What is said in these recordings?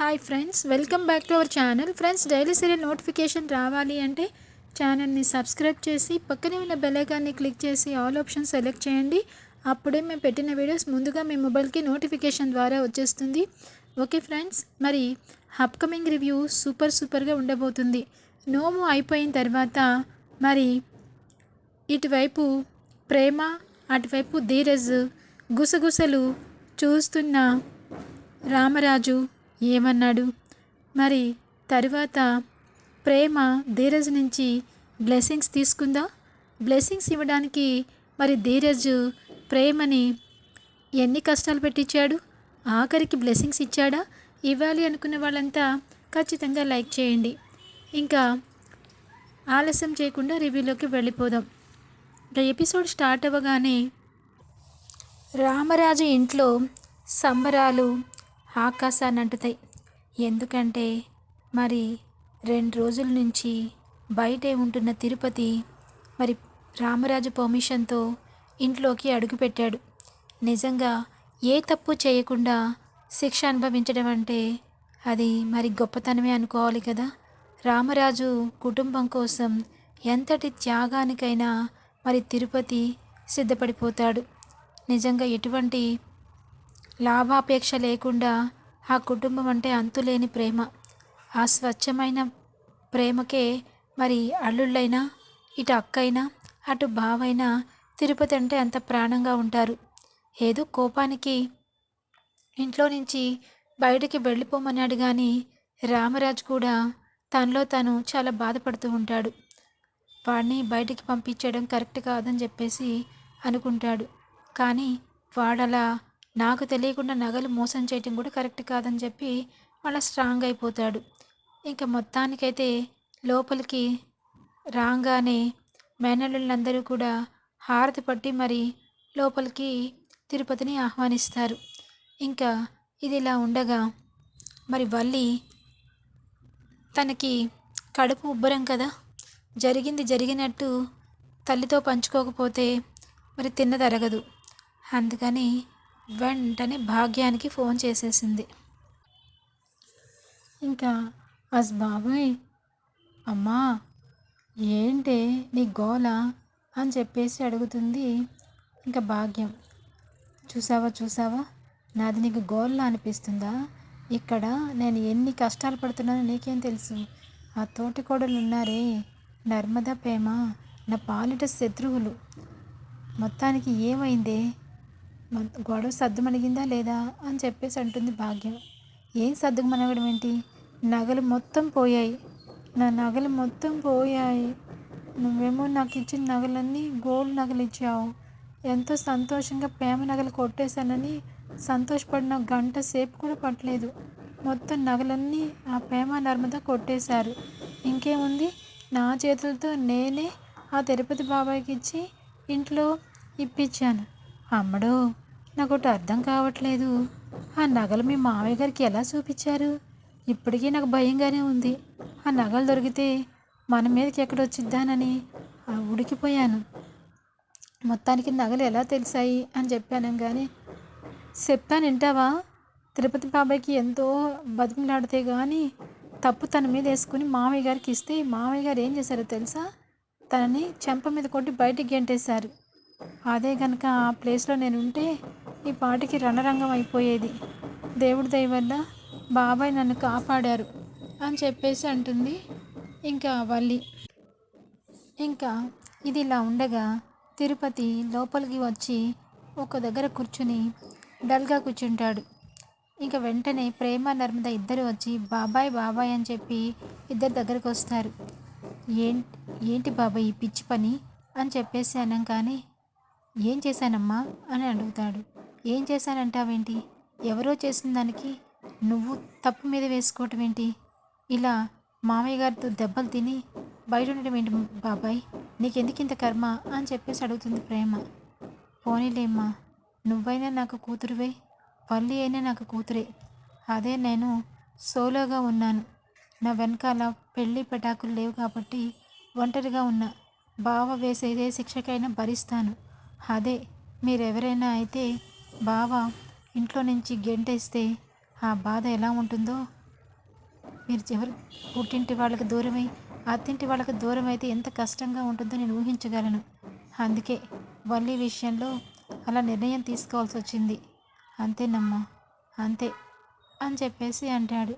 Hi friends welcome back to our channel. Friends daily serial notification రావాలి అంటే ఛానల్ని subscribe చేసి పక్కనే ఉన్న బెలైకాన్ని క్లిక్ చేసి ఆల్ ఆప్షన్ సెలెక్ట్ చేయండి. అప్పుడే మేము పెట్టిన వీడియోస్ ముందుగా మీ మొబైల్కి నోటిఫికేషన్ ద్వారా వచ్చేస్తుంది. ఓకే ఫ్రెండ్స్ మరి అప్కమింగ్ రివ్యూ సూపర్ సూపర్గా ఉండబోతుంది. నోము అయిపోయిన తర్వాత మరి ఇటువైపు ప్రేమ అటువైపు ధీరజ్ గుసగుసలు చూస్తున్న రామరాజు ఏమన్నాడు? మరి తరువాత ప్రేమ ధీరజ్ నుంచి బ్లెస్సింగ్స్ తీసుకుందా? బ్లెస్సింగ్స్ ఇవ్వడానికి మరి ధీరజ్ ప్రేమని ఎన్ని కష్టాలు పెట్టించాడు ఆఖరికి బ్లెస్సింగ్స్ ఇచ్చాడా? ఇవ్వాలి అనుకున్న వాళ్ళంతా ఖచ్చితంగా లైక్ చేయండి. ఇంకా ఆలస్యం చేయకుండా రివ్యూలోకి వెళ్ళిపోదాం. ఇక ఎపిసోడ్ స్టార్ట్ అవ్వగానే రామరాజు ఇంట్లో సంబరాలు ఆకాశాన్ని అంటుతాయి ఎందుకంటే మరి రెండు రోజుల నుంచి బయటే ఉంటున్న తిరుపతి మరి రామరాజు పర్మిషన్తో ఇంట్లోకి అడుగుపెట్టాడు. నిజంగా ఏ తప్పు చేయకుండా శిక్ష అనుభవించడం అంటే అది మరి గొప్పతనమే అనుకోవాలి కదా? రామరాజు కుటుంబం కోసం ఎంతటి త్యాగానికైనా మరి తిరుపతి సిద్ధపడిపోతాడు. నిజంగా ఎటువంటి లాభాపేక్ష లేకుండా ఆ కుటుంబం అంటే అంతులేని ప్రేమ. ఆ స్వచ్ఛమైన ప్రేమకే మరి అల్లుళ్ళైనా ఇటు అక్కైనా అటు బావైనా తిరుపతి అంటే అంత ప్రాణంగా ఉంటారు. ఏదో కోపానికి ఇంట్లో నుంచి బయటికి వెళ్ళిపోమన్నాడు కానీ రామరాజు కూడా తనలో తను చాలా బాధపడుతూ ఉంటాడు. వాడిని బయటికి పంపించడం కరెక్ట్ కాదని చెప్పేసి అనుకుంటాడు. కానీ వాడలా నాకు తెలియకుండా నగలు మోసం చేయటం కూడా కరెక్ట్ కాదని చెప్పి మళ్ళీ స్ట్రాంగ్ అయిపోతాడు. ఇంకా మొత్తానికైతే లోపలికి రాగానే మేనళ్ళందరూ కూడా హారతి పట్టి మరి లోపలికి తిరుపతిని ఆహ్వానిస్తారు. ఇంకా ఇది ఇలా ఉండగా మరి వల్లి తనకి కడుపు ఉబ్బరం కదా? జరిగింది జరిగినట్టు తల్లితో పంచుకోకపోతే మరి తిన్నదరగదు. అందుకని వెంటనే భాగ్యానికి ఫోన్ చేసేసింది. ఇంకా అస్ బాబాయ్ అమ్మా ఏంటి నీ గోల అని చెప్పేసి అడుగుతుంది ఇంకా భాగ్యం. చూసావా చూసావా? నాది నీకు గోల్లా అనిపిస్తుందా? ఇక్కడ నేను ఎన్ని కష్టాలు పడుతున్నానో నీకేం తెలుసు. ఆ తోటి కోడలు ఉన్నారే నర్మదా ప్రేమ నా పాలిట శత్రువులు. మొత్తానికి ఏమైంది? గొడవ సర్దుమణిగిందా లేదా అని చెప్పేసి అంటుంది భాగ్యం. ఏం సర్దుమనగడం ఏంటి? నగలు మొత్తం పోయాయి. నా నగలు మొత్తం పోయాయి. నువ్వేమో నాకు ఇచ్చిన నగలన్నీ గోల్డ్ నగలు ఇచ్చావు. ఎంతో సంతోషంగా ప్రేమ నగలు కొట్టేశానని సంతోషపడిన గంట సేపు కూడా పట్టలేదు. మొత్తం నగలన్నీ ఆ ప్రేమ నర్మద కొట్టేశారు. ఇంకేముంది? నా చేతులతో నేనే ఆ తిరుపతి బాబాయ్కి ఇచ్చి ఇంట్లో ఇప్పించాను అమ్మడో! నాకు ఒకటి అర్థం కావట్లేదు. ఆ నగలు మీ మామయ్య గారికి ఎలా చూపించారు? ఇప్పటికీ నాకు భయంగానే ఉంది. ఆ నగలు దొరికితే మన మీదకి ఎక్కడ వచ్చిద్దానని ఉడికిపోయాను మొత్తానికి నగలు ఎలా తెలిసాయి అని చెప్పాను కానీ చెప్తాను వింటావా తిరుపతి బాబాయ్కి ఎంతో బతిమలాడితే కానీ తప్పు తన మీద వేసుకుని మామయ్య గారికి ఇస్తే మామయ్య గారు ఏం చేశారో తెలుసా? తనని చెంప మీద కొట్టి బయటికి గెంటేశారు. అదే కనుక ఆ ప్లేస్లో నేను ఉంటే ఈ పాటికి రణరంగం అయిపోయేది. దేవుడి దయ వల్ల బాబాయ్ నన్ను కాపాడారు అని చెప్పేసి అంటుంది ఇంకా వల్లి. ఇంకా ఇది ఇలా ఉండగా తిరుపతి లోపలికి వచ్చి ఒక దగ్గర కూర్చుని డల్గా కూర్చుంటాడు. ఇంకా వెంటనే ప్రేమ నర్మద ఇద్దరు వచ్చి బాబాయ్ బాబాయ్ అని చెప్పి ఇద్దరు దగ్గరకు వస్తారు. ఏంటి ఏంటి బాబాయ్ ఈ పిచ్చి పని? అని చెప్పేసి అన్నాం కానీ ఏం చేశానమ్మా? అని అడుగుతాడు. ఏం చేశానంటావేంటి? ఎవరో చేసిన దానికి నువ్వు తప్పు మీద వేసుకోవటం ఏంటి? ఇలా మామయ్య గారితో దెబ్బలు తిని బయట ఉండటం ఏంటి బాబాయ్? నీకెందుకు ఇంత కర్మ? అని చెప్పేసి అడుగుతుంది ప్రేమ. పోనీలేమ్మా నువ్వైనా నాకు కూతురువే పల్లి అయినా నాకు కూతురే. అదే నేను సోలోగా ఉన్నాను. నా వెనకాల పెళ్ళి పెటాకులు లేవు కాబట్టి ఒంటరిగా ఉన్నా. బావ వేసేదే శిక్షకైనా భరిస్తాను. అదే మీరెవరైనా అయితే బావ ఇంట్లో నుంచి గెంటేస్తే ఆ బాధ ఎలా ఉంటుందో? మీరు ఎవరు పుట్టింటి వాళ్ళకి దూరమై అత్తింటి వాళ్ళకి దూరం అయితే ఎంత కష్టంగా ఉంటుందో నేను ఊహించగలను. అందుకే వల్లి విషయంలో అలా నిర్ణయం తీసుకోవాల్సి వచ్చింది. అంతేనమ్మా అంతే అని చెప్పేసి అంటాడు.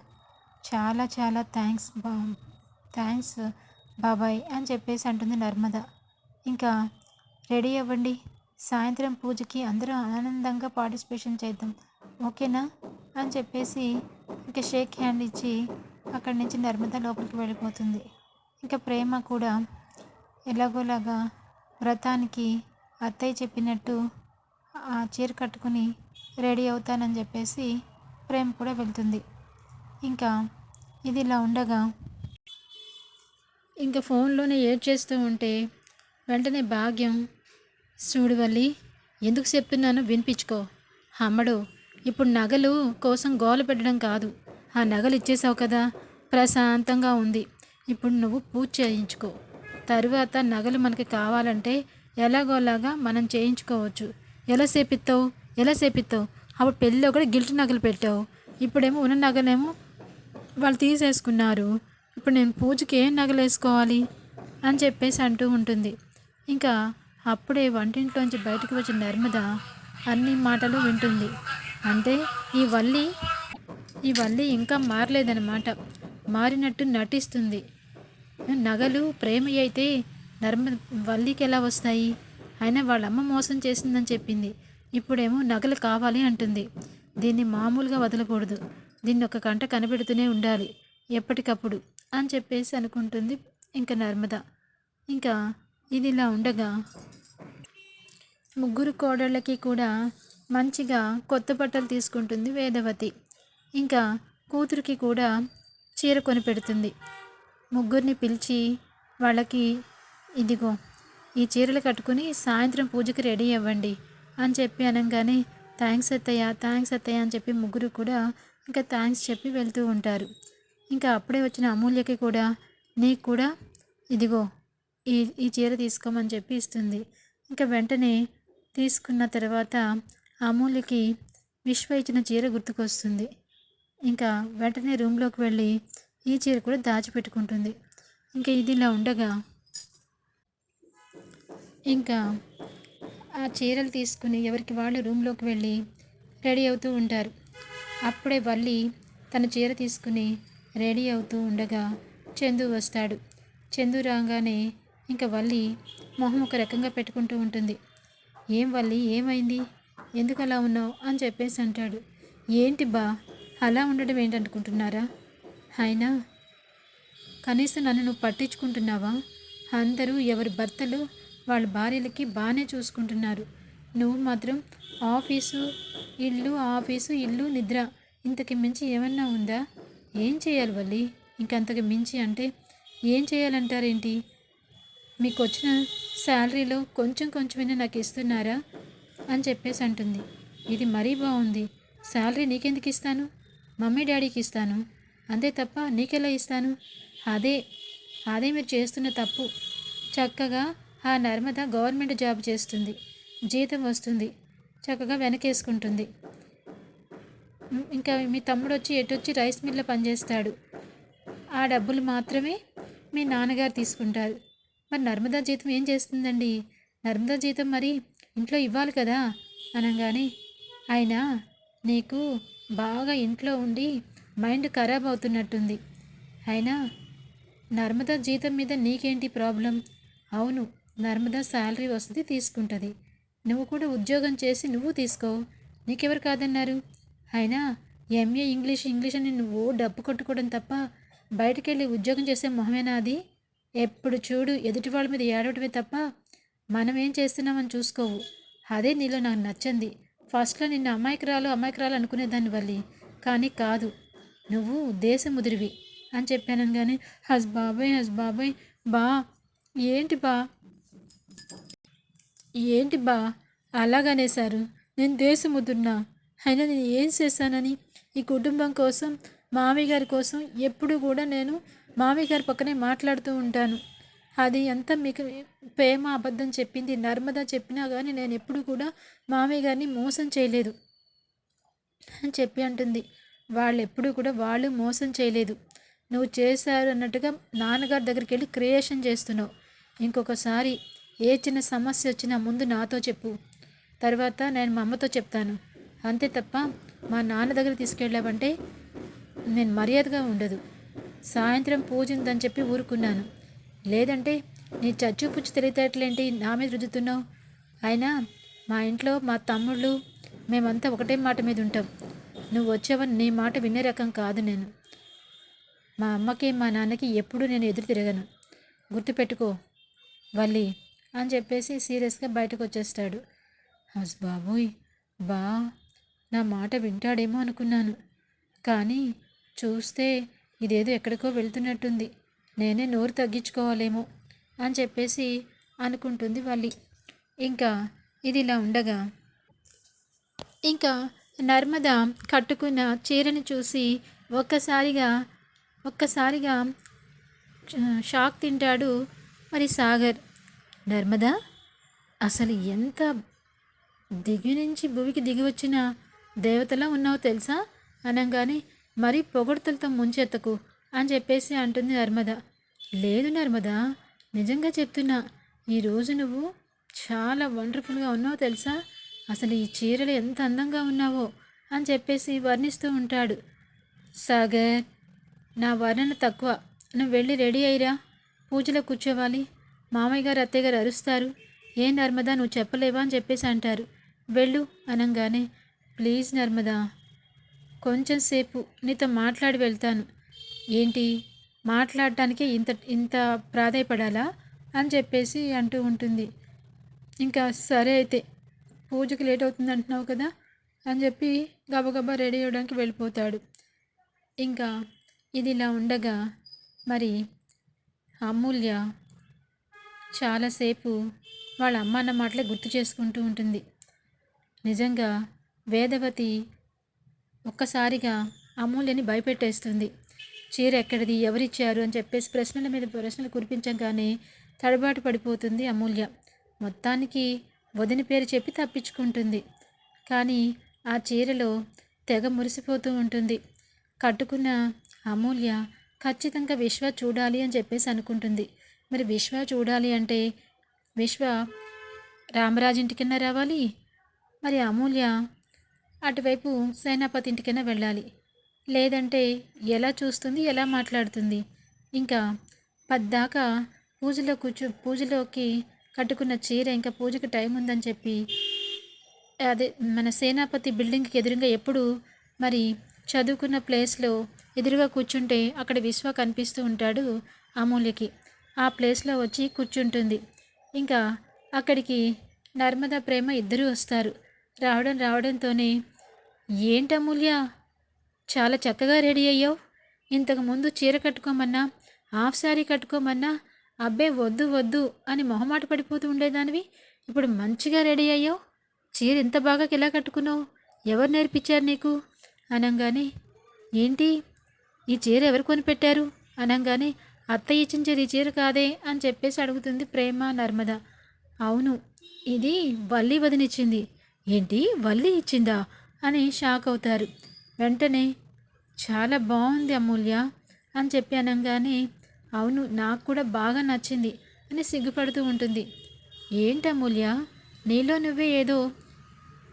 చాలా చాలా థ్యాంక్స్ బా థ్యాంక్స్ బాబాయ్ అని చెప్పేసి అంటుంది నర్మద. ఇంకా రెడీ అవ్వండి. సాయంత్రం పూజకి అందరూ ఆనందంగా పార్టిసిపేషన్ చేద్దాం. ఓకేనా? అని చెప్పేసి ఇంకా షేక్ హ్యాండ్ ఇచ్చి అక్కడి నుంచి నర్మద లోపలికి వెళ్ళిపోతుంది. ఇంకా ప్రేమ కూడా ఎలాగోలాగా వ్రతానికి అత్తయ్య చెప్పినట్టు ఆ చీర కట్టుకుని రెడీ అవుతానని చెప్పేసి ప్రేమ కూడా వెళ్తుంది. ఇంకా ఇది ఇలా ఉండగా ఇంకా ఫోన్లోనే ఏడ్ చేస్తూ ఉంటే వెంటనే భాగ్యం చూడువల్లి ఎందుకు చెప్తున్నానో వినిపించుకో. అమ్మడు ఇప్పుడు నగలు కోసం గోల పెట్టడం కాదు. ఆ నగలు ఇచ్చేసావు కదా ప్రశాంతంగా ఉంది. ఇప్పుడు నువ్వు పూజ చేయించుకో. తరువాత నగలు మనకి కావాలంటే ఎలాగోలాగా మనం చేయించుకోవచ్చు. ఎలా చేపిస్తావు ఎలా చేపిస్తావు అప్పుడు పెళ్ళిలో కూడా గిల్ట్ నగలు పెట్టావు. ఇప్పుడేమో ఉన్న నగలేమో వాళ్ళు తీసేసుకున్నారు. ఇప్పుడు నేను పూజకి ఏం నగలు వేసుకోవాలి అని చెప్పేసి అంటూ ఉంటుంది. ఇంకా అప్పుడే వంటింట్లోంచి బయటకు వచ్చిన నర్మద అన్ని మాటలు వింటుంది. అంటే ఈ వల్లి ఈ వల్లి ఇంకా మారలేదన్నమాట. మారినట్టు నటిస్తుంది. నగలు ప్రేమ అయితే నర్మ వల్లికి ఎలా వస్తాయి? అయినా వాళ్ళమ్మ మోసం చేసిందని చెప్పింది. ఇప్పుడేమో నగలు కావాలి అంటుంది. దీన్ని మామూలుగా వదలకూడదు. దీన్ని ఒక కంట కనిపెడుతూనే ఉండాలి. ఎప్పటికప్పుడు అని చెప్పేసి అనుకుంటుంది ఇంకా నర్మద. ఇంకా ఇది ఇలా ఉండగా ముగ్గురు కోడళ్ళకి కూడా మంచిగా కొత్త బట్టలు తీసుకుంటుంది వేదవతి. ఇంకా కూతురికి కూడా చీర కొని పెడుతుంది ముగ్గురిని పిలిచి వాళ్ళకి ఇదిగో ఈ చీరలు కట్టుకుని సాయంత్రం పూజకి రెడీ అవ్వండి అని చెప్పి అనగానే థ్యాంక్స్ అత్తయ్య థ్యాంక్స్ అత్తయ్య అని చెప్పి ముగ్గురు కూడా ఇంకా థ్యాంక్స్ చెప్పి వెళ్తూ ఉంటారు. ఇంకా అప్పుడే వచ్చిన అమూల్యకి కూడా నీకు కూడా ఇదిగో ఈ ఈ చీర తీసుకోమని చెప్పి ఇస్తుంది. ఇంకా వెంటనే తీసుకున్న తర్వాత అమూల్యకి విశ్వ ఇచ్చిన చీర గుర్తుకొస్తుంది. ఇంకా వెంటనే రూమ్లోకి వెళ్ళి ఈ చీర కూడా దాచిపెట్టుకుంటుంది. ఇంకా ఇది ఇలా ఉండగా ఇంకా ఆ చీరలు తీసుకుని ఎవరికి వాళ్ళు రూమ్లోకి వెళ్ళి రెడీ అవుతూ ఉంటారు. అప్పుడే వల్లి తన చీర తీసుకుని రెడీ అవుతూ ఉండగా చందు వస్తాడు. చందు రాగానే ఇంకా వల్లి మొహం ఒక రకంగా పెట్టుకుంటూ ఉంటుంది. ఏం వల్లి ఏమైంది? ఎందుకు అలా ఉన్నావు? అని చెప్పేసి అంటాడు. ఏంటి బా అలా ఉండడం ఏంటనుకుంటున్నారా? అయినా కనీసం నన్ను నువ్వు పట్టించుకుంటున్నావా? అందరూ ఎవరి భర్తలు వాళ్ళ భార్యలకి బాగానే చూసుకుంటున్నారు. నువ్వు మాత్రం ఆఫీసు ఇల్లు ఆఫీసు ఇల్లు నిద్ర ఇంతకి మించి ఏమన్నా ఉందా? ఏం చేయాలి వల్లి? ఇంకంతకు మించి అంటే ఏం చేయాలంటారేంటి? మీకు వచ్చిన శాలరీలో కొంచెం కొంచెమైనా నాకు ఇస్తున్నారా? అని చెప్పేసి అంటుంది. ఇది మరీ బాగుంది. శాలరీ నీకెందుకు ఇస్తాను? మమ్మీ డాడీకి ఇస్తాను. అంతే తప్ప నీకెలా ఇస్తాను? అదే అదే మీరు చేస్తున్న తప్పు. చక్కగా ఆ నర్మద గవర్నమెంట్ జాబ్ చేస్తుంది. జీతం వస్తుంది. చక్కగా వెనకేసుకుంటుంది. ఇంకా మీ తమ్ముడు వచ్చి ఎటొచ్చి రైస్ మిల్లో పనిచేస్తాడు. ఆ డబ్బులు మాత్రమే మీ నాన్నగారు తీసుకుంటారు. మరి నర్మదా జీతం ఏం చేస్తుందండి? నర్మదా జీతం మరి ఇంట్లో ఇవ్వాలి కదా? అనగానే ఆయన నీకు బాగా ఇంట్లో ఉండి మైండ్ ఖరాబ్ అవుతున్నట్టుంది. అయినా నర్మదా జీతం మీద నీకేంటి ప్రాబ్లం? అవును నర్మదా శాలరీ వస్తుంది తీసుకుంటుంది. నువ్వు కూడా ఉద్యోగం చేసి నువ్వు తీసుకో. నీకెవరు కాదన్నారు? అయినా ఎంఏ ఇంగ్లీష్ ఇంగ్లీష్ అని నువ్వు డబ్బు కొట్టుకోవడం తప్ప బయటకెళ్ళి ఉద్యోగం చేసే మొహమేనా అది? ఎప్పుడు చూడు ఎదుటి వాళ్ళ మీద ఏడవటమే తప్ప మనం ఏం చేస్తున్నామని చూసుకోవు. అదే నీలో నాకు నచ్చింది. ఫస్ట్లో నిన్ను అమాయకురాలు అమాయకురాలు అనుకునేదాన్ని వల్లి. కానీ కాదు. నువ్వు దేశ ముదిరివి అని చెప్పాను కానీ హస్ బాబాయ్ హస్ బాబాయ్ బా. ఏంటి బా? ఏంటి బా? అలాగనేశారు నేను దేశముద్రున్నా అయినా నేను ఏం చేశానని? ఈ కుటుంబం కోసం మామయ్య గారి కోసం ఎప్పుడు కూడా నేను మామయ్య గారి పక్కనే మాట్లాడుతూ ఉంటాను. అది ఎంత మీకు ప్రేమ అబద్ధం చెప్పింది నర్మద చెప్పినా కానీ నేను ఎప్పుడు కూడా మామయ్య గారిని మోసం చేయలేదు అని చెప్పి అంటుంది. వాళ్ళు ఎప్పుడు కూడా వాళ్ళు మోసం చేయలేదు. నువ్వు చేశారు అన్నట్టుగా నాన్నగారి దగ్గరికి వెళ్ళి క్రియేషన్ చేస్తున్నావు. ఇంకొకసారి ఏ చిన్న సమస్య వచ్చినా ముందు నాతో చెప్పు. తర్వాత నేను మా అమ్మతో చెప్తాను. అంతే తప్ప మా నాన్న దగ్గర తీసుకెళ్ళావంటే నేను మర్యాదగా ఉండదు. సాయంత్రం పూజ ఉందని చెప్పి ఊరుకున్నాను. లేదంటే నీ చచ్చు పుచ్చు తెలియటట్లేంటి నా మీద రుద్దుతున్నావు? అయినా మా ఇంట్లో మా తమ్ముళ్ళు మేమంతా ఒకటే మాట మీద ఉంటాం నువ్వు వచ్చావని నీ మాట వినే రకం కాదు నేను. మా అమ్మకి మా నాన్నకి ఎప్పుడూ నేను ఎదురు తిరగను. గుర్తుపెట్టుకో వల్లి అని చెప్పేసి సీరియస్గా బయటకు వచ్చేస్తాడు హస్ బాబోయ్ బా నా మాట వింటాడేమో అనుకున్నాను. కానీ చూస్తే ఇదేదో ఎక్కడికో వెళ్తున్నట్టుంది. నేనే నోరు తగ్గించుకోవాలేమో అని చెప్పేసి అనుకుంటుంది వల్లి. ఇంకా ఇది ఇలా ఉండగా ఇంకా నర్మద కట్టుకున్న చీరని చూసి ఒక్కసారిగా ఒక్కసారిగా షాక్ తింటాడు మరి సాగర్. నర్మదా అసలు ఎంత దిగి నుంచి భూమికి దిగి వచ్చిన దేవతలా ఉన్నావు తెలుసా? అనగానే మరీ పొగడ్తలతో ముంచెత్తకు అని చెప్పేసి అంటుంది నర్మద. లేదు నర్మద నిజంగా చెప్తున్నా ఈరోజు నువ్వు చాలా వండర్ఫుల్గా ఉన్నావు తెలుసా? అసలు ఈ చీరలు ఎంత అందంగా ఉన్నావో అని చెప్పేసి వర్ణిస్తూ ఉంటాడు. సాగర్ నా వర్ణన తక్కువ. నువ్వు వెళ్ళి రెడీ అయ్యిరా. పూజలో కూర్చోవాలి. మామయ్య గారు అత్తయ్య గారు అరుస్తారు. ఏ నర్మదా నువ్వు చెప్పలేవా అని చెప్పేసి అంటారు. వెళ్ళు అనగానే ప్లీజ్ నర్మదా. కొంచెం సేపు నీతో మాట్లాడి వెళ్తాను. ఏంటి? మాట్లాడటానికి ఇంత ఇంత ప్రాధాయపడాలా? అని చెప్పేసి అంటూ ఉంటుంది. ఇంకా సరే అయితే పూజకి లేట్ అవుతుంది అంటున్నావు కదా? అని చెప్పి గబగబా రెడీ అవ్వడానికి వెళ్ళిపోతాడు. ఇంకా ఇది ఇలా ఉండగా మరి అమూల్య చాలాసేపు వాళ్ళ అమ్మ అన్న మాటలే గుర్తు చేసుకుంటూ ఉంటుంది. నిజంగా వేదవతి ఒక్కసారిగా అమూల్యని భయపెట్టేస్తుంది. చీర ఎక్కడిది? ఎవరిచ్చారు? అని చెప్పేసి ప్రశ్నల మీద ప్రశ్నలు కురిపించగానే తడబాటు పడిపోతుంది అమూల్య. మొత్తానికి వదిన పేరు చెప్పి తప్పించుకుంటుంది. కానీ ఆ చీరలో తెగ మురిసిపోతూ ఉంటుంది. కట్టుకున్న అమూల్య ఖచ్చితంగా విశ్వ చూడాలి అని చెప్పేసి అనుకుంటుంది. మరి విశ్వ చూడాలి అంటే విశ్వ రామరాజు రావాలి? మరి అమూల్య అటువైపు సేనాపతి ఇంటికైనా వెళ్ళాలి. లేదంటే ఎలా చూస్తుంది ఎలా మాట్లాడుతుంది? ఇంకా పద్దాకా పూజలో కూర్చో పూజలోకి కట్టుకున్న చీర ఇంకా పూజకి టైం ఉందని చెప్పి అదే మన సేనాపతి బిల్డింగ్కి ఎదురుగా ఎప్పుడు మరి చదువుకున్న ప్లేస్లో ఎదురుగా కూర్చుంటే అక్కడ విశ్వ కనిపిస్తూ ఉంటాడు అమూల్యకి ఆ ప్లేస్లో వచ్చి కూర్చుంటుంది. ఇంకా అక్కడికి నర్మదా ప్రేమ ఇద్దరూ వస్తారు. రావడం రావడంతోనే ఏంటి అమూల్య? చాలా చక్కగా రెడీ అయ్యావు. ఇంతకు ముందు చీర కట్టుకోమన్నా హాఫ్ శారీ కట్టుకోమన్నా అబ్బే వద్దు వద్దు అని మొహమాట పడిపోతూ ఉండేదానివి. ఇప్పుడు మంచిగా రెడీ అయ్యావు. చీర ఇంత బాగా ఎలా కట్టుకున్నావు? ఎవరు నేర్పించారు నీకు? అనంగానే ఏంటి? ఈ చీర ఎవరు కొనిపెట్టారు? అనగానే అత్త ఇచ్చిన చీర ఈ చీర కాదే అని చెప్పేసి అడుగుతుంది ప్రేమ నర్మద. అవును ఇది వల్లి వదినిచ్చింది ఏంటి? వల్లి ఇచ్చిందా? అని షాక్ అవుతారు. వెంటనే చాలా బాగుంది అమూల్య అని చెప్పి అనగానే అవును నాకు కూడా బాగా నచ్చింది అని సిగ్గుపడుతూ ఉంటుంది. ఏంటి అమూల్య నీలో నువ్వే ఏదో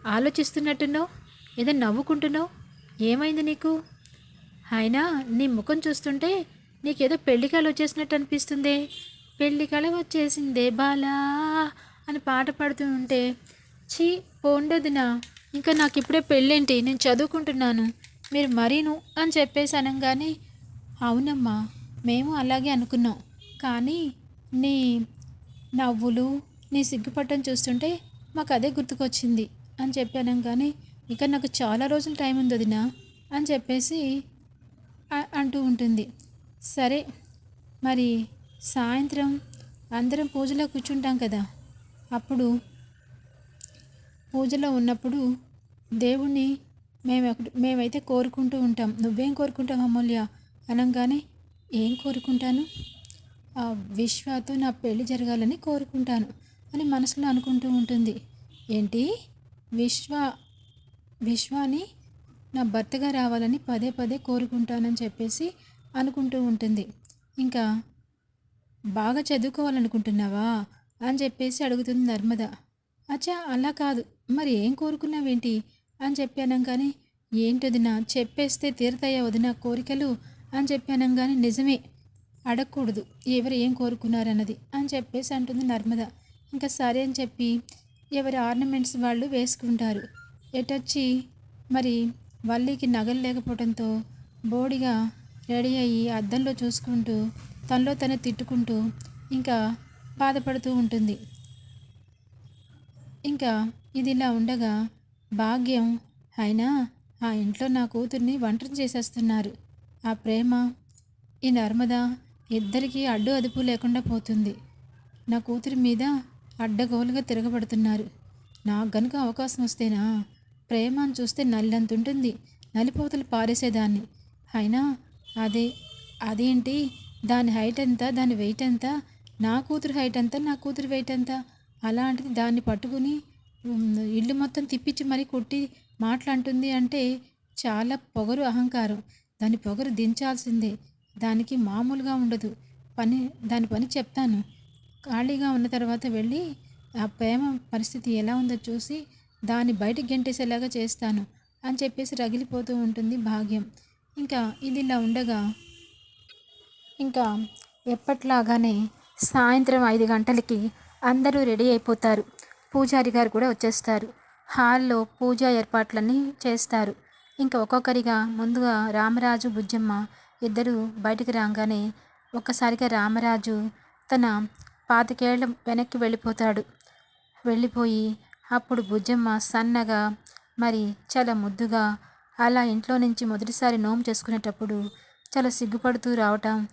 ఆలోచిస్తున్నట్టున్నావు? ఏదో నవ్వుకుంటున్నావు? ఏమైంది నీకు? అయినా నీ ముఖం చూస్తుంటే నీకేదో పెళ్ళి వచ్చేసినట్టు అనిపిస్తుంది. పెళ్ళి వచ్చేసిందే బాలా అని పాట పాడుతూ ఉంటే చీ పోండదునా ఇంకా నాకు ఇప్పుడే పెళ్ళేంటి? నేను చదువుకుంటున్నాను. మీరు మరీను అని చెప్పేసి అనగానే అవునమ్మా మేము అలాగే అనుకున్నాం. కానీ నీ నవ్వులు నీ సిగ్గుపట్టం చూస్తుంటే మాకు అదే గుర్తుకొచ్చింది అని చెప్పాను కానీ ఇక నాకు చాలా రోజులు టైం ఉంది వదినా అని చెప్పేసి అంటూ ఉంటుంది. సరే మరి సాయంత్రం అందరం పూజలో కూర్చుంటాం కదా. అప్పుడు పూజలో ఉన్నప్పుడు దేవుణ్ణి మేము మేమైతే కోరుకుంటూ ఉంటాం. నువ్వేం కోరుకుంటావు అమూల్య? అనగానే ఏం కోరుకుంటాను? ఆ విశ్వతో నా పెళ్ళి జరగాలని కోరుకుంటాను అని మనసులో అనుకుంటూ ఉంటుంది. ఏంటి? విశ్వ విశ్వాని నా భర్తగా రావాలని పదే పదే కోరుకుంటానని చెప్పేసి అనుకుంటూ ఉంటుంది. ఇంకా బాగా చదువుకోవాలనుకుంటున్నావా? అని చెప్పేసి అడుగుతుంది నర్మద. అచ్చా అలా కాదు. మరి ఏం కోరుకున్నావేంటి? అని చెప్పానం కానీ ఏంటొదినా చెప్పేస్తే తీరుతాయా వదిన కోరికలు? అని చెప్పానం కానీ నిజమే. అడగకూడదు. ఎవరు ఏం కోరుకున్నారన్నది. అని చెప్పేసి అంటుంది నర్మద. ఇంకా సరే అని చెప్పి ఎవరి ఆర్నమెంట్స్ వాళ్ళు వేసుకుంటారు. ఎటొచ్చి? మరి వల్లికి నగలు లేకపోవడంతో బోడిగా రెడీ అయ్యి అద్దంలో చూసుకుంటూ తనలో తనే తిట్టుకుంటూ ఇంకా బాధపడుతూ ఉంటుంది. ఇంకా ఇది ఇలా ఉండగా భాగ్యం అయినా ఆ ఇంట్లో నా కూతుర్ని ఒంటరి చేసేస్తున్నారు. ఆ ప్రేమ ఈ నర్మద ఇద్దరికీ అడ్డు అదుపు లేకుండా పోతుంది. నా కూతురి మీద అడ్డగోలుగా తిరగబడుతున్నారు. నాకు గనుక అవకాశం వస్తేనా? ప్రేమ అని చూస్తే నల్లంత ఉంటుంది నలిపోతలు పారేసేదాన్ని. అయినా అదే అదేంటి? దాని హైట్ ఎంత? దాని వెయిట్ ఎంత? నా కూతురు హైట్ ఎంత? నా కూతురు వెయిట్ ఎంత? అలాంటిది దాన్ని పట్టుకుని ఇల్లు మొత్తం తిప్పించి మరీ కొట్టి మాట్లాంటుంది అంటే చాలా పొగరు అహంకారం. దాని పొగరు దించాల్సిందే. దానికి మామూలుగా ఉండదు. పని దాని పని చెప్తాను. ఖాళీగా ఉన్న తర్వాత వెళ్ళి ఆ ప్రేమ పరిస్థితి ఎలా ఉందో చూసి దాన్ని బయటకు గెంటేసేలాగా చేస్తాను అని చెప్పేసి రగిలిపోతూ ఉంటుంది భాగ్యం. ఇంకా ఇది ఇలా ఉండగా ఇంకా ఎప్పట్లాగానే సాయంత్రం ఐదు గంటలకి అందరూ రెడీ అయిపోతారు. పూజారి గారు కూడా వచ్చేస్తారు. హాల్లో పూజా ఏర్పాట్లన్నీ చేస్తారు. ఇంకా ఒక్కొక్కరిగా ముందుగా రామరాజు బుజ్జమ్మ ఇద్దరు బయటికి రాగానే ఒక్కసారిగా రామరాజు తన పాతికేళ్ళ వెనక్కి వెళ్ళిపోతాడు. వెళ్ళిపోయి అప్పుడు బుజ్జమ్మ సన్నగా మరి చాలా ముద్దుగా అలా ఇంట్లో నుంచి మొదటిసారి నోము చేసుకునేటప్పుడు చాలా సిగ్గుపడుతూ రావటం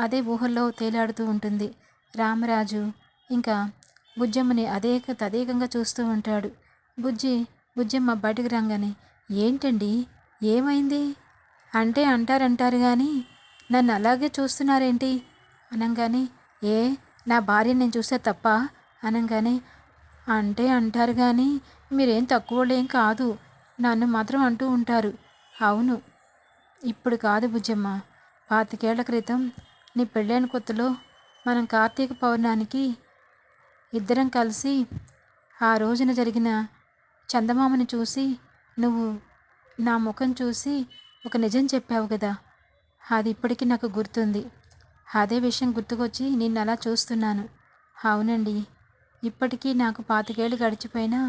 అదే ఊహల్లో తేలాడుతూ ఉంటుంది. రామరాజు ఇంకా బుజ్జమ్మని అదేక తదేకంగా చూస్తూ ఉంటాడు. బుజ్జి బుజ్జమ్మ బయటకు రాగానే ఏంటండి? ఏమైంది? అంటే అంటారంటారు కానీ నన్ను అలాగే చూస్తున్నారేంటి? అనగానే ఏ నా భార్య నేను చూస్తే తప్ప? అనగానే అంటే అంటారు కానీ మీరేం తక్కువలేం కాదు. నన్ను మాత్రం అంటూ ఉంటారు. అవును. ఇప్పుడు కాదు బుజ్జమ్మ. పాతికేళ్ళ క్రితం నీ పెళ్ళైన కొత్తలో మనం కార్తీక పౌర్ణానికి ఇద్దరం కలిసి ఆ రోజున జరిగిన చందమామని చూసి నువ్వు నా ముఖం చూసి ఒక నిజం చెప్పావు కదా. అది ఇప్పటికీ నాకు గుర్తుంది. అదే విషయం గుర్తుకొచ్చి నిన్ను అలా చూస్తున్నాను. అవునండి. ఇప్పటికీ నాకు పాతికేళ్ళు గడిచిపోయినా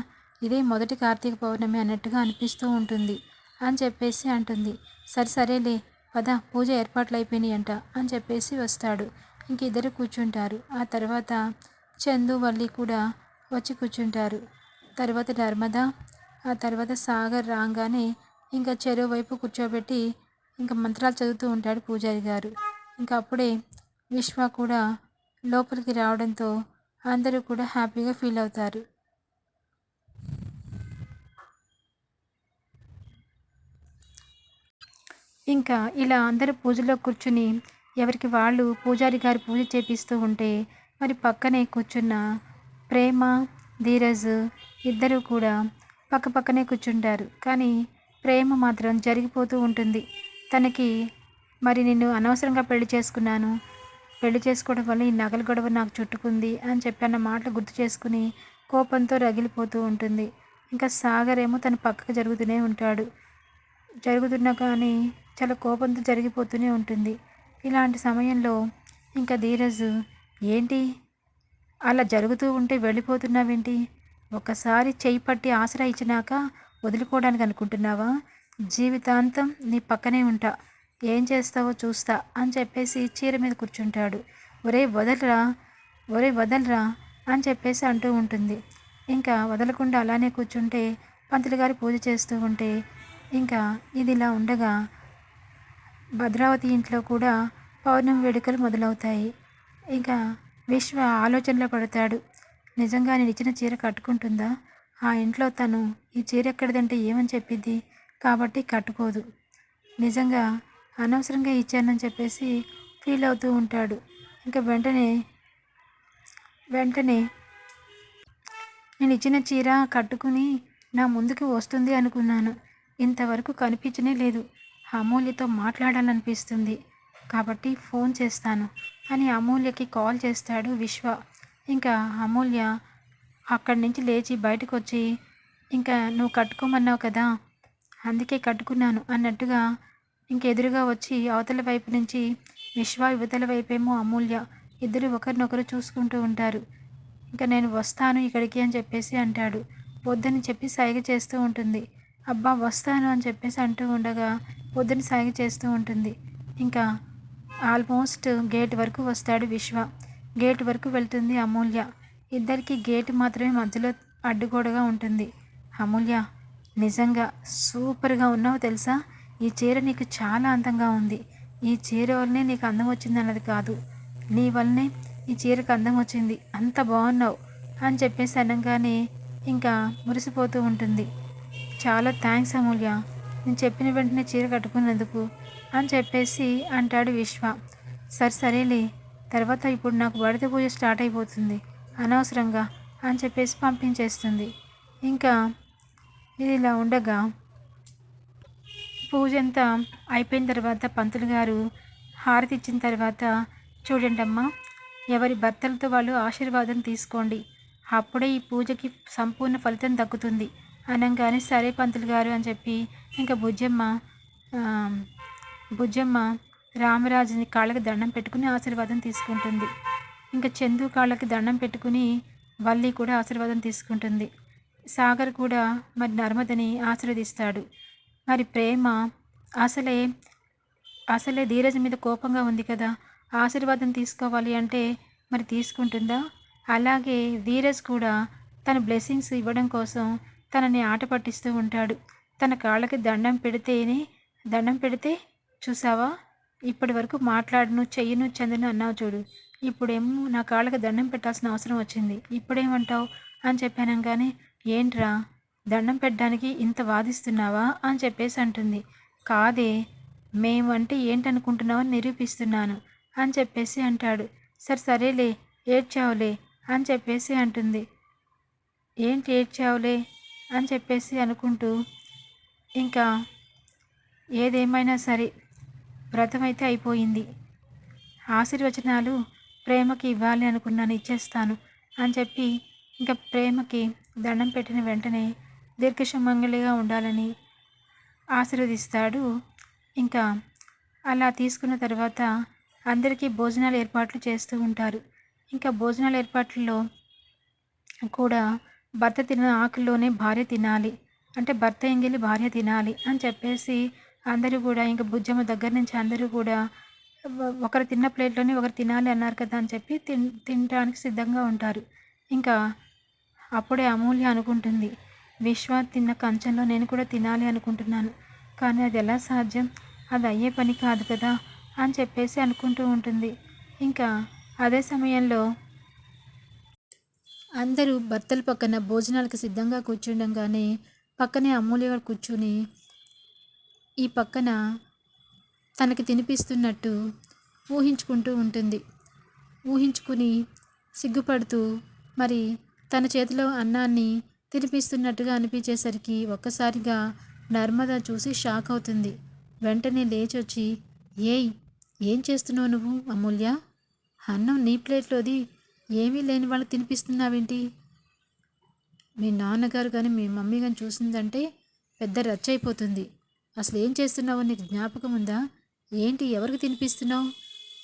ఇదే మొదటి కార్తీక పౌర్ణమి అన్నట్టుగా అనిపిస్తూ ఉంటుంది అని చెప్పేసి అంటుంది. సరే సరేలే పద పూజ ఏర్పాట్లు అయిపోయినాయి అంట అని చెప్పేసి వస్తాడు. ఇంక ఇద్దరు కూర్చుంటారు. ఆ తర్వాత చందు వల్లి కూడా వచ్చి కూర్చుంటారు. తర్వాత నర్మద ఆ తర్వాత సాగర్ రాగానే ఇంకా చెరువు వైపు కూర్చోబెట్టి ఇంకా మంత్రాలు చదువుతూ ఉంటాడు పూజారి గారు. ఇంకా అప్పుడే విశ్వ కూడా లోపలికి రావడంతో అందరూ కూడా హ్యాపీగా ఫీల్ అవుతారు. ఇంకా ఇలా అందరూ పూజలో కూర్చుని ఎవరికి వాళ్ళు పూజారి గారు పూజ చేపిస్తూ ఉంటే మరి పక్కనే కూర్చున్న ప్రేమ ధీరజ్ ఇద్దరూ కూడా పక్క పక్కనే కూర్చుంటారు. కానీ ప్రేమ మాత్రం జరిగిపోతూ ఉంటుంది. తనకి మరి నిన్ను అనవసరంగా పెళ్ళి చేసుకున్నాను. పెళ్ళి చేసుకోవడం వల్ల ఈ నగల గొడవ నాకు చుట్టుకుంది అని చెప్పి అన్న మాటలు గుర్తు చేసుకుని కోపంతో రగిలిపోతూ ఉంటుంది. ఇంకా సాగర్ ఏమో తన పక్కకు జరుగుతూనే ఉంటాడు. జరుగుతున్నా కానీ చాలా కోపంతో జరిగిపోతూనే ఉంటుంది. ఇలాంటి సమయంలో ఇంకా ధీరజ్ ఏంటి? అలా జరుగుతూ ఉంటే వెళ్ళిపోతున్నావేంటి? ఒకసారి చేయి పట్టి ఆసరా ఇచ్చినాక వదులుకోవడానికి అనుకుంటున్నావా? జీవితాంతం నీ పక్కనే ఉంటా. ఏం చేస్తావో చూస్తా అని చెప్పేసి చీర మీద కూర్చుంటాడు. ఒరే వదలరా? ఒరే వదలరా? అని చెప్పేసి అంటూ ఉంటుంది. ఇంకా వదలకుండా అలానే కూర్చుంటే పంతులు గారు పూజ చేస్తూ ఉంటే ఇంకా ఇది ఇలా ఉండగా భద్రావతి ఇంట్లో కూడా పౌర్ణమి వేడుకలు మొదలవుతాయి. ఇంకా విశ్వ ఆలోచనలో పడతాడు. నిజంగా నేను ఇచ్చిన చీర కట్టుకుంటుందా? ఆ ఇంట్లో తను ఈ చీర ఎక్కడిదంటే ఏమని చెప్పిద్ది? కాబట్టి కట్టుకోదు. నిజంగా అనవసరంగా ఇచ్చానని చెప్పేసి ఫీల్ అవుతూ ఉంటాడు. ఇంకా వెంటనే వెంటనే నేను ఇచ్చిన చీర కట్టుకుని నా ముందుకు వస్తుంది అనుకున్నాను. ఇంతవరకు కనిపించనే లేదు. అమూల్యతో మాట్లాడాలనిపిస్తుంది. కాబట్టి ఫోన్ చేస్తాను. అని అమూల్యకి కాల్ చేస్తాడు విశ్వ. ఇంకా అమూల్య అక్కడి నుంచి లేచి బయటకు వచ్చి ఇంకా నువ్వు కట్టుకోమన్నావు కదా అందుకే కట్టుకున్నాను అన్నట్టుగా ఇంకెదురుగా వచ్చి అవతల వైపు నుంచి విశ్వ యువతల వైపేమో అమూల్య. ఇద్దరు ఒకరినొకరు చూసుకుంటూ ఉంటారు. ఇంకా నేను వస్తాను ఇక్కడికి అని చెప్పేసి అంటాడు. వద్దని చెప్పి సైగ చేస్తూ ఉంటుంది. అబ్బా వస్తాను అని చెప్పేసి అంటూ ఉండగా వద్దని సైగ చేస్తూ ఉంటుంది. ఇంకా ఆల్మోస్ట్ గేట్ వరకు వస్తాడు విశ్వ. గేట్ వరకు వెళ్తుంది అమూల్య. ఇద్దరికి గేట్ మాత్రమే మధ్యలో అడ్డుగోడగా ఉంటుంది. అమూల్య నిజంగా సూపర్గా ఉన్నావు తెలుసా? ఈ చీర నీకు చాలా అందంగా ఉంది. ఈ చీర వల్లనే నీకు అందం వచ్చింది అన్నది కాదు. నీ వల్లనే ఈ చీరకు అందం వచ్చింది. అంత బాగున్నావు అని చెప్పేసి అనగానే ఇంకా మురిసిపోతూ ఉంటుంది. చాలా థ్యాంక్స్ అమూల్య. నేను చెప్పిన వెంటనే చీర కట్టుకున్నందుకు అని చెప్పేసి అంటాడు విశ్వ. సరే సరేలే. తర్వాత ఇప్పుడు నాకు బడిత పూజ స్టార్ట్ అయిపోతుంది. అనవసరంగా అని చెప్పేసి పంపించేస్తుంది. ఇంకా ఇది ఇలా ఉండగా పూజ అంతా అయిపోయిన తర్వాత పంతులు గారు హారతి ఇచ్చిన తర్వాత చూడండి అమ్మా ఎవరి భర్తలతో వాళ్ళు ఆశీర్వాదం తీసుకోండి. అప్పుడే ఈ పూజకి సంపూర్ణ ఫలితం దక్కుతుంది. అనగానే సరే పంతులు గారు అని చెప్పి ఇంకా బుజ్జమ్మ బుజ్జమ్మ రామరాజుని కాళ్ళకి దండం పెట్టుకుని ఆశీర్వాదం తీసుకుంటుంది. ఇంకా చందు కాళ్ళకి దండం పెట్టుకుని వల్లి కూడా ఆశీర్వాదం తీసుకుంటుంది. సాగర్ కూడా మరి నర్మదని ఆశీర్వదిస్తాడు. మరి ప్రేమ అసలే అసలే ధీరజ్ మీద కోపంగా ఉంది కదా. ఆశీర్వాదం తీసుకోవాలి అంటే మరి తీసుకుంటుందా? అలాగే ధీరజ్ కూడా తన బ్లెస్సింగ్స్ ఇవ్వడం కోసం తనని ఆట పట్టిస్తూ ఉంటాడు. తన కాళ్ళకి దండం పెడితేనే దండం పెడితే చూసావా? ఇప్పటి వరకు మాట్లాడను చెయ్యను చెందను అన్నావు చూడు. ఇప్పుడేమో నా కాళ్ళకి దండం పెట్టాల్సిన అవసరం వచ్చింది. ఇప్పుడేమంటావు? అని చెప్పాను కానీ ఏంట్రా? దండం పెట్టడానికి ఇంత వాదిస్తున్నావా? అని చెప్పేసి అంటుంది. కాదే మేమంటే ఏంటనుకుంటున్నావని నిరూపిస్తున్నాను. అని చెప్పేసి అంటాడు. సరే సరేలే ఏడ్చావులే అని చెప్పేసి అంటుంది. ఏంటి ఏడ్చావులే? అని చెప్పేసి అనుకుంటూ ఇంకా ఏదేమైనా సరే వ్రతం అయితే అయిపోయింది. ఆశీర్వచనాలు ప్రేమకి ఇవ్వాలి అనుకున్నాను ఇచ్చేస్తాను అని చెప్పి ఇంకా ప్రేమకి దండం పెట్టిన వెంటనే దీర్ఘసుమంగళిగా ఉండాలని ఆశీర్వదిస్తాడు. ఇంకా అలా తీసుకున్న తర్వాత అందరికీ భోజనాలు ఏర్పాట్లు చేస్తూ ఉంటారు. ఇంకా భోజనాల ఏర్పాట్లలో కూడా భర్త తిన ఆకుల్లోనే భార్య తినాలి. అంటే భర్త ఎంగిలి భార్య తినాలి అని చెప్పేసి అందరూ కూడా ఇంకా బుజ్జమ్మ దగ్గర నుంచి అందరూ కూడా ఒకరు తిన్న ప్లేట్లోనే ఒకరు తినాలి అన్నారు కదా అని చెప్పి తిన్ తినడానికి సిద్ధంగా ఉంటారు. ఇంకా అప్పుడే అమూల్య అనుకుంటుంది విశ్వ తిన్న కంచంలో నేను కూడా తినాలి అనుకుంటున్నాను కానీ అది ఎలా సాధ్యం? అది అయ్యే పని కాదు కదా అని చెప్పేసి అనుకుంటూ ఉంటుంది. ఇంకా అదే సమయంలో అందరూ భర్తల పక్కన భోజనాలకు సిద్ధంగా కూర్చుండగానే పక్కనే అమూల్య కూర్చుని ఈ పక్కన తనకి తినిపిస్తున్నట్టు ఊహించుకుంటూ ఉంటుంది. ఊహించుకుని సిగ్గుపడుతూ మరి తన చేతిలో అన్నాన్ని తినిపిస్తున్నట్టుగా అనిపించేసరికి ఒక్కసారిగా నర్మద చూసి షాక్ అవుతుంది. వెంటనే లేచొచ్చి ఏయ్ ఏం చేస్తున్నావు నువ్వు అమూల్య? అన్నం నీ ప్లేట్లోది. ఏమీ లేని వాళ్ళకి తినిపిస్తున్నావేంటి? మీ నాన్నగారు కానీ మీ మమ్మీ కానీ చూసిందంటే పెద్ద రచ్చ అయిపోతుంది అసలు ఏం చేస్తున్నావో నీకు జ్ఞాపకం ఉందా ఏంటి ఎవరికి తినిపిస్తున్నావు?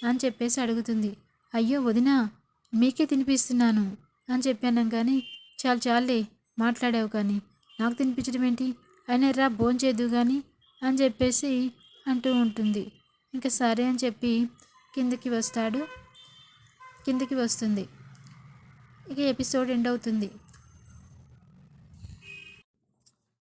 అని చెప్పేసి అడుగుతుంది. అయ్యో వదినా మీకే తినిపిస్తున్నాను అని చెప్పాను కానీ చాలు చాలే మాట్లాడావు కానీ. నాకు తినిపించడం ఏంటి అయినా రా భోంచేద్దు కానీ అని చెప్పేసి అంటూ ఉంటుంది. ఇంకా సరే అని చెప్పి కిందకి వస్తాడు కిందకి వస్తుంది. ఇక ఎపిసోడ్ ఎండ్ అవుతుంది.